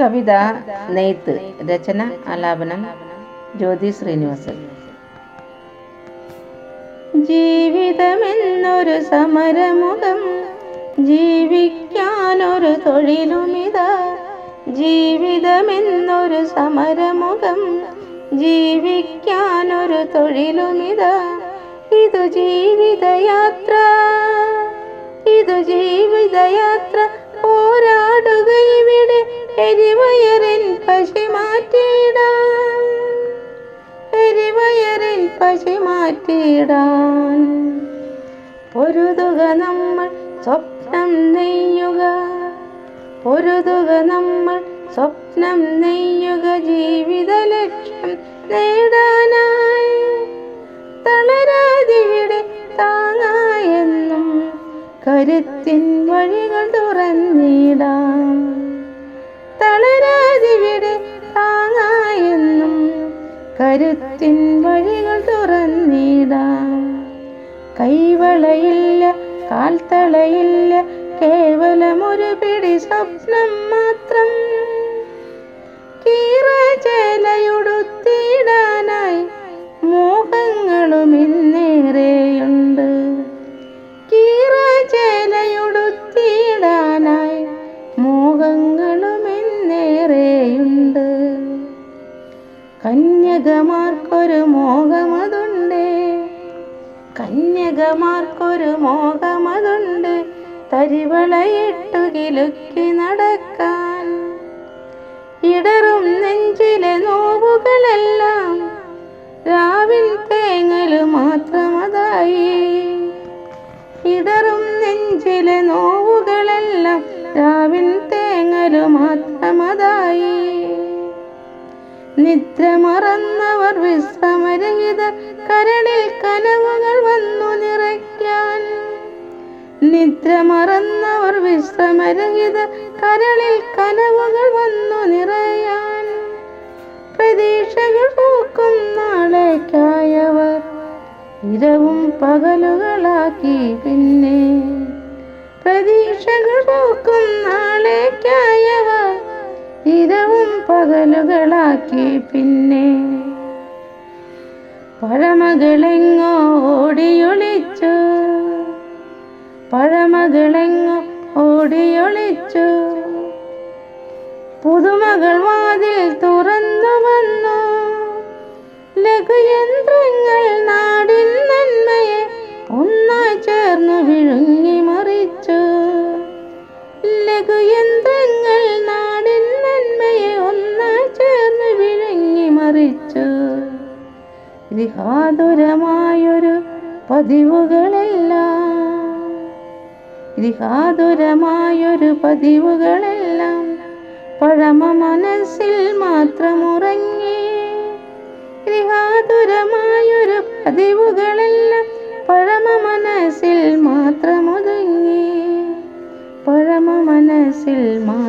കവിത നെയ്ത്ത് രചന ആലാപനം ജ്യോതി ശ്രീനിവാസൻ. ജീവിതമെന്നൊരു സമരമുഖം ജീവിക്കാനൊരു തൊഴിലുമിത ജീവിതമെന്നൊരു സമരമുഖം ജീവിക്കാനൊരു തൊഴിലുമിത. ഇതു ജീവിതയാത്ര ഇതു ജീവിതയാത്ര പൊരുതുക നമ്മൾ സ്വപ്നം നെയ്യുക. പൊരുതുക നമ്മൾ സ്വപ്നം നെയ്യുക ജീവിത ലക്ഷ്യം നേടാനായി കരുത്തിൻ വഴികൾ തുറന്നിടാം. തളരാതിവിടെ താങ്ങായെന്നും കരുത്തിൻ വഴികൾ തുറന്നിടാം. കൈവളയില്ല കാൽത്തളയില്ല കേവലമൊരു പിടി സ്വപ്നം മാത്രം കന്യകമാർക്കൊരു മോഹമതുണ്ട്. കന്യകമാർക്കൊരു മോഹമതുണ്ട്. തരിവളയിട്ടു കിലുക്കി നടക്കാൻ. ഇടറും നെഞ്ചിലെ നോവുകളെല്ലാം രാവിൽ തേങ്ങൽ മാത്രമതായി. ഇടറും നെഞ്ചിലെ നോവുകളെല്ലാം രാവിൽ തേങ്ങൽ മാത്രമതായി. നിദ്ര മറന്നവർ വിശ്രമരഹിതർ കരളിൽ കനവുകൾ വന്നു നിറയ്ക്കാൻ. നിദ്ര മറന്നവർ വിശ്രമരഹിതർ കരളിൽ കനവുകൾ വന്നു നിറയാൻ. പ്രതീക്ഷകൾ പൂക്കും നാളേക്കായവർ ഇരവും പകലുകളാക്കി പിന്നെ പകലുകളാക്കി പിന്നെ പഴമകളെങ്ങോ ഓടിയൊളിച്ചു. പഴമകളെങ്ങോ ഓടിയൊളിച്ചു. പുതുമകൾ വാതിൽ തുറന്നു വന്നു. ലഘുയന്ത്രങ്ങൾ ഇതിഹാതുരമായൊരു പതിവുകളെല്ലാം. ഇതിഹാതുരമായൊരു പതിവുകളെല്ലാം പഴമ മനസ്സിൽ മാത്രമുറങ്ങി ഇതിഹാതുരമായൊരു പതിവുകളെല്ലാം പഴമ മനസ്സിൽ മാത്രമൊതുങ്ങി. പഴമ മനസ്സിൽ മാ